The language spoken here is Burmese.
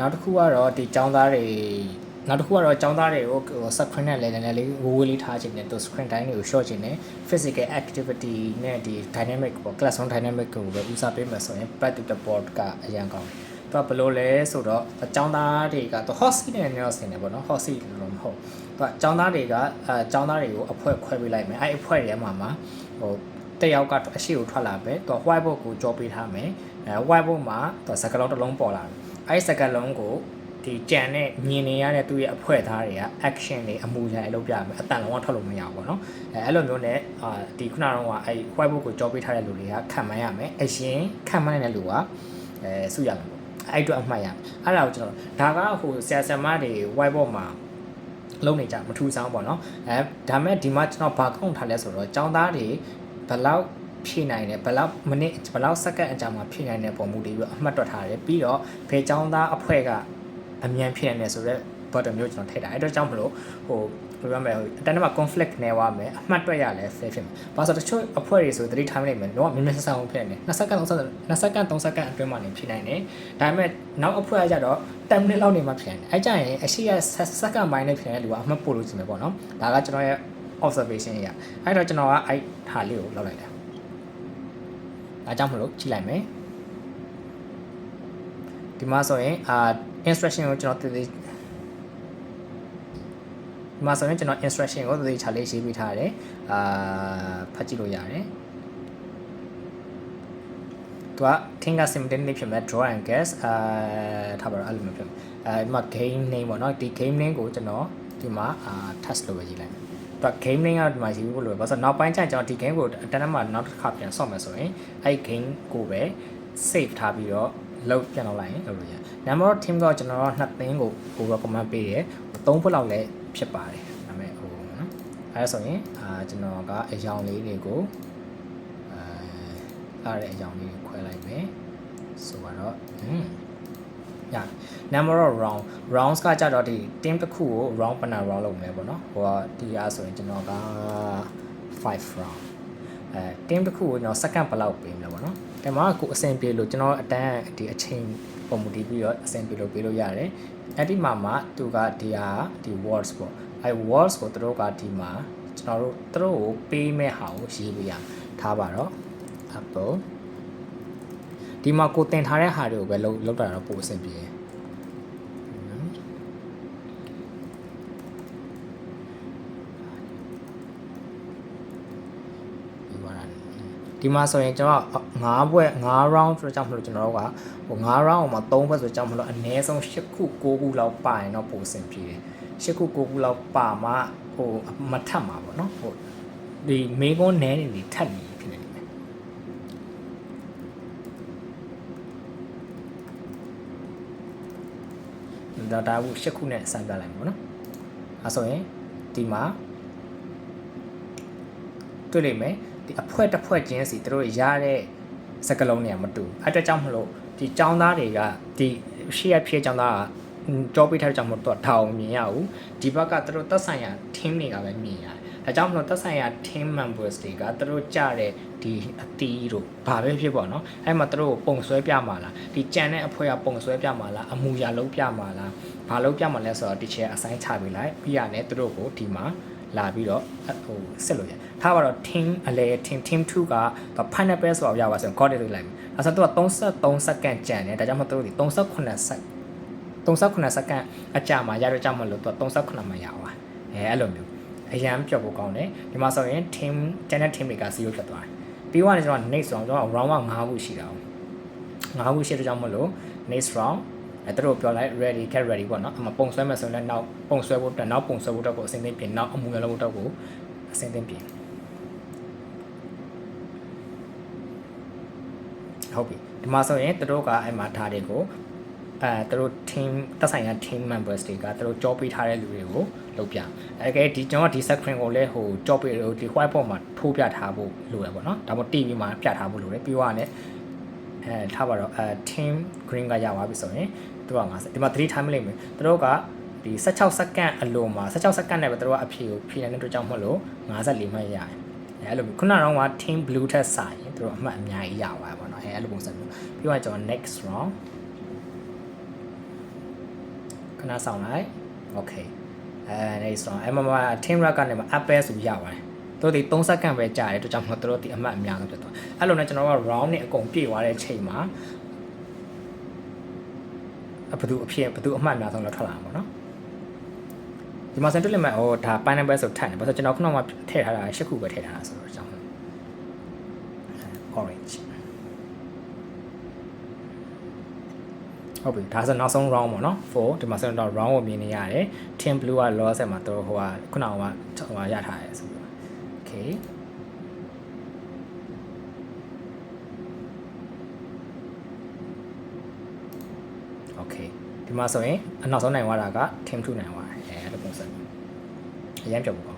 နောက်တစ်ခုကတော့ဒီចောင်းသားတွေနောက်တစ်ခုကတော့ចောင်းသားတွေကိုဟို screen နဲ့လည်းနည်းနည်းလေးဝိုးဝေးလေးထားခြင်းနဲ့သူ screen time တွေကို short ခြင်းနဲ့ physical activity နဲ့ဒီ dynamic ပေါ့ classroom dynamic ကိုပဲဦးစားပေးမယ်ဆိုရင် back to the board ကအရင်ကောင်းတယ်သူကဘယ်လိုလဲဆိုတော့အကြောင်းသားတွေကသူ hot seat နဲ့နေတော့ဆင်တယ်ပေါ့နော် hot seat လို့မဟုတ်သူကအကြောင်းသားတွေကအဲအကြောင်းသားတွေကိုအဖွဲခွဲပေးလိုက်မယ်အဲအဖွဲတွေမှာမှာဟိုတက်ရောက်ကအရှိကိုထွက်လာပဲသူ white board ကိုကြောပေးထားမယ်အဲ white board မှာသူစကလုံးတစ်လုံးပေါ်လာတယ် အဲဒီစကလုံးကိုဒီကြံနဲ့မြင်နေရတဲ့သူ့ရဲ့အဖွဲသားတွေက action တွေအမူအရာတွေလုပ်ပြမယ်အတန်လုံးကထွက်လို့မရဘူးပေါ့နော်အဲအဲ့လိုမျိုးနဲ့အာဒီခုနကတော့ကအဲ white board ကိုကြောပေးထားတဲ့လူတွေကခံမှန်းရမယ်အရင်ခံမှန်းတဲ့လူကအဲစုရမယ်ပေါ့အဲ့အတွက်အမှတ်ရမယ်အဲ့ဒါကိုကျွန်တော်ဒါကဟိုဆရာဆရာမတွေ white board မှာလုံးနေကြမထူးဆောင်ပေါ့နော်အဲဒါမဲ့ဒီမှာကျွန်တော်ဘာကောက်ထားလဲဆိုတော့ចောင်းသားတွေဘယ်လောက် ဖြည့်နိုင်တယ်ဘယ်လောက်မိနစ်ဘယ်လောက်စက္ကန့်အကြာမှာဖြည့်နိုင်တဲ့ပုံမူတည်ပြီးအမှတ်တွက်ထားတယ်ပြီးတော့ဖေចောင်းသားအဖွဲ့ကအမြန်ဖြည့်နိုင်တယ်ဆိုတော့ bottom မျိုးကျွန်တော်ထည့်တာအဲ့တော့ကြောင့်မလို့ဟိုဘယ်လိုမလဲဟိုအတန်းမှာ conflict နေသွားမယ်အမှတ်တွက်ရလဲ fair ဖြစ်မယ်။ဘာလို့ဆိုတော့တချို့အဖွဲ့တွေဆိုသတိထားမိနိုင်မယ်တော့မြင်မြင်ဆဆအောင်ဖြစ်နေတယ်။20စက္ကန့်30စက္ကန့်20စက္ကန့်30စက္ကန့်အတွင်းမှာနေဖြစ်နိုင်တယ်။ဒါပေမဲ့နောက်အဖွဲ့ကကြတော့10မိနစ်လောက်နေမှဖြစ်နေတယ်။အဲကြရင်အရှိရစက္ကန့်ပိုင်းနဲ့ဖြစ်နေတဲ့လူကအမှတ်ပို့လို့ရှိမယ်ပေါ့နော်။ဒါကကျွန်တော်ရဲ့ observation အရအဲ့တော့ကျွန်တော်ကအဲ့ဟာလေးကိုလောက်လိုက်တာ။ ဒါကြောင့်မလို့ကြည့်လိုက်မယ်။ဒီမှာဆိုရင်အာ instruction ကိုကျွန်တော်တည်တည်ဒီမှာဆိုရင်ကျွန်တော် instruction ကိုတည်တည်ချလေးရေးပေးထားတယ်အာဖတ်ကြည့်လို့ရတယ်သူက think a simultaneously ဖြစ်မဲ့ draw and guess အာထားပါတော့အဲ့လိုမျိုးဖြစ်မယ်အဲဒီမှာ game name ပေါ့နော်ဒီ game name ကိုကျွန်တော်ဒီမှာအာ test လို့ပဲရေးလိုက်မယ်သူက game name ကဒီမှာရေးဖို့လိုပဲဘာလို့ဆိုတော့နောက်ပိုင်းကျရင်ကျွန်တော်ဒီ game ကိုအတန်းတန်းမှာနောက်တစ်ခါပြန်ဆော့မယ်ဆိုရင်အဲ့ game ကိုပဲ save ထားပြီးတော့လောက်ပြန်လောက်လိုက်ရင်လောက်လို့ရတယ် number of team ကကျွန်တော်တို့နှစ်သင်းကိုကို recommend ပေးတယ်3ဖွက်လောက်လည်းဖြစ်ပါတယ်ဒါပေမဲ့ဟိုနော်အဲဒါဆိုရင်အာကျွန်တော်ကအယောင်လေးတွေကိုအဲအားတဲ့အယောင်လေးကိုခွဲလိုက်မယ်ဆိုတော့อืมရ number of round rounds ကကြတော့ဒီ team တစ်ခုကို round ပနာ round လုပ်မယ်ပေါ့နော်ဟိုကဒီအားဆိုရင်ကျွန်တော်က5 round အဲ team တစ်ခုကိုကျွန်တော် second ဘယ်လောက်ပေးမလဲပေါ့နော်ဒီမှာကိုအဆင်ပြေလို့ကျွန်တော်အတန်းဒီအချိန်ပုံမူတည်ပြီးတော့အဆင်ပြေလို့ပေးလို့ရတယ်အဲ့ဒီမှာမှသူကဒီဟာဒီ words ပေါ့အဲ words ကိုသူတို့ကဒီမှာကျွန်တော်တို့သူတို့ကိုပေးမဲ့ဟာကိုရေးပေးရထားပါတော့ apple ဒီမှာကိုတင်ထားတဲ့ဟာတွေကိုပဲလောက်လောက်တာတော့ပိုအဆင်ပြေတယ် ဒီမှာဆိုရင်ကျွန်တော်9ဘွဲ့9 round ဆိုတော့ကြောင့်မလို့ကျွန်တော်တို့ကဟို9 round မှာ3ဘွဲ့ဆိုကြောင့်မလို့အနည်းဆုံး8ခု9ခုလောက်ပါရင်တော့ပိုအဆင်ပြေတယ်8ခု9ခုလောက်ပါမှဟိုမထပ်မှာပေါ့နော်ဟိုဒီမေကွန်းနဲနေနေထပ်နေဖြစ်နေတယ်ဒါဒါဘူး8ခုနဲ့စမ်းပြလိုက်ပါပေါ့နော်အဲဆိုရင်ဒီမှာတွေ့လိမ့်မယ် ဒီအဖွဲတစ်ဖွဲ့ချင်းစီသူတို့ရတဲ့စကလုံးတွေကမတူအဲ့အတွက်ကြောင့်မလို့ဒီចောင်းသားတွေကဒီရှေ့ရဖြည့်ចောင်းသားကကြောပေးထားတဲ့ကြောင့်မလို့တော့ထောင်မြင်ရဘူးဒီဘက်ကသူတို့သက်ဆိုင်ရာ team တွေကပဲမြင်ရတယ်ဒါကြောင့်မလို့သက်ဆိုင်ရာ team members တွေကသူတို့ကြတဲ့ဒီအတီးတို့ဘာပဲဖြစ်ပေါ့နော်အဲ့မှာသူတို့ပုံဆွဲပြမှာလားဒီကြံတဲ့အဖွဲကပုံဆွဲပြမှာလားအမူအရာလုံးပြမှာလားဘာလုံးပြမှာလဲဆိုတော့ teacher အဆိုင်ချပေးလိုက်ပြီးရတယ်သူတို့ကိုဒီမှာ လာပြီးတော့ဟိုစစ်လို့ရထားပါတော့ team အလဲ team team 2က pineapple ဆိုတော့ရပါဆိုရင် code တွေလိုက်မယ်အဲဆိုတော့သူက33စက္ကန့်ကြံတယ်ဒါကြောင့်မဟုတ်သူ38စက္38စက္ကန့်အကြာမှာရတော့ကြောင့်မလို့သူက38မှာရပါအဲအဲ့လိုမျိုးအရန်ပျော့ဖို့ကောင်းတယ်ဒီမှာဆိုရင် team ကျန်တဲ့ team တွေက0ဖြစ်သွားတယ်ပြီးသွားတယ်ကျွန်တော် next round ကျွန်တော် round က9ခုရှိတာ9ခုရှိတဲ့ကြောင့်မလို့ next round အဲတို့ပြောလိုက် ready get ready ပေါ့နော်အမပုံဆွဲမယ်ဆိုရင်လည်းနောက်ပုံဆွဲဖို့အတွက်နောက်ပုံဆွဲဖို့အတွက်ကိုအစင်းသိပြင်နောက်အမှုရလို့အတွက်ကိုအစင်းသိပြင်ဟုတ်ပြီဒီမှာဆိုရင်တို့ကအဲ့မှာထားတဲ့ကိုအဲတို့ team တက်ဆိုင်ရာ team members တွေကတို့ကြောပေးထားတဲ့လူတွေကိုလုပ်ပြအဲကဲဒီကျွန်တော်ဒီ screen ကိုလည်းဟိုကြောပေးလို့ဒီ whiteboard မှာထိုးပြထားဖို့လိုရပေါ့နော်ဒါမှမဟုတ် TV မှာပြထားဖို့လိုတယ်ပြီးတော့လည်း အဲထားပါတော့အဲ team green ကရသွားပြီဆိုရင်သူက50ဒီမှာ3 time လိမ့်မယ်သူတို့ကဒီ16စက္ကန့်အလိုမှာ16စက္ကန့်နဲ့ပဲသူတို့ကအဖြေကိုဖြေနိုင်တဲ့အတွက်ကြောင့်မလို့54မှတ်ရတယ်အဲအဲ့လိုခုနကတော့က team blue ထက်စာရင်သူတို့အမှတ်အများကြီးရပါတယ်ပေါ့နော်အဲအဲ့လိုပုံစံမျိုးပြီးတော့ကျွန်တော် next round ခဏဆောင်လိုက် okay အဲဒါဆိုတော့အမမ team rack ကနေမှာ apple ဆိုရပါတယ် တို့ဒီ3စက္ကန့်ပဲကြာတယ်တို့ကြောင့်မဟုတ်တို့ဒီအမှတ်အများဆုံးဖြစ်သွားအဲ့လိုနဲ့ကျွန်တော်က round နဲ့အကုန်ပြည့်သွားတဲ့ချိန်မှာအဘသူအဖြစ်ဘသူအမှတ်အများဆုံးလောက်ထွက်လာမှာပေါ့နော်ဒီမှာစင်တွေ့လိမ့်မယ်ဟိုဒါ pineapple ဆိုထပ်တယ်ဘာလို့ကျွန်တော်ခုနကထည့်ထားတာ၈ခုပဲထည့်ထားတာဆိုတော့ကြောင့် orange ဟုတ်ပြီဒါဆိုနောက်ဆုံး round ပေါ့နော်4ဒီမှာဆိုတော့ round ကိုမြင်နေရတယ် team blue က loss ဆက်မှာတော့ဟိုကခုနကဟိုကရထားတယ်ဆို Okay. Okay. ဒီမှာဆိုရင်အနောက်ဆုံးနိုင်သွားတာက team 2နိုင်သွားတယ်အဲလိုပုံစံအရင်ပြောဖို့ကော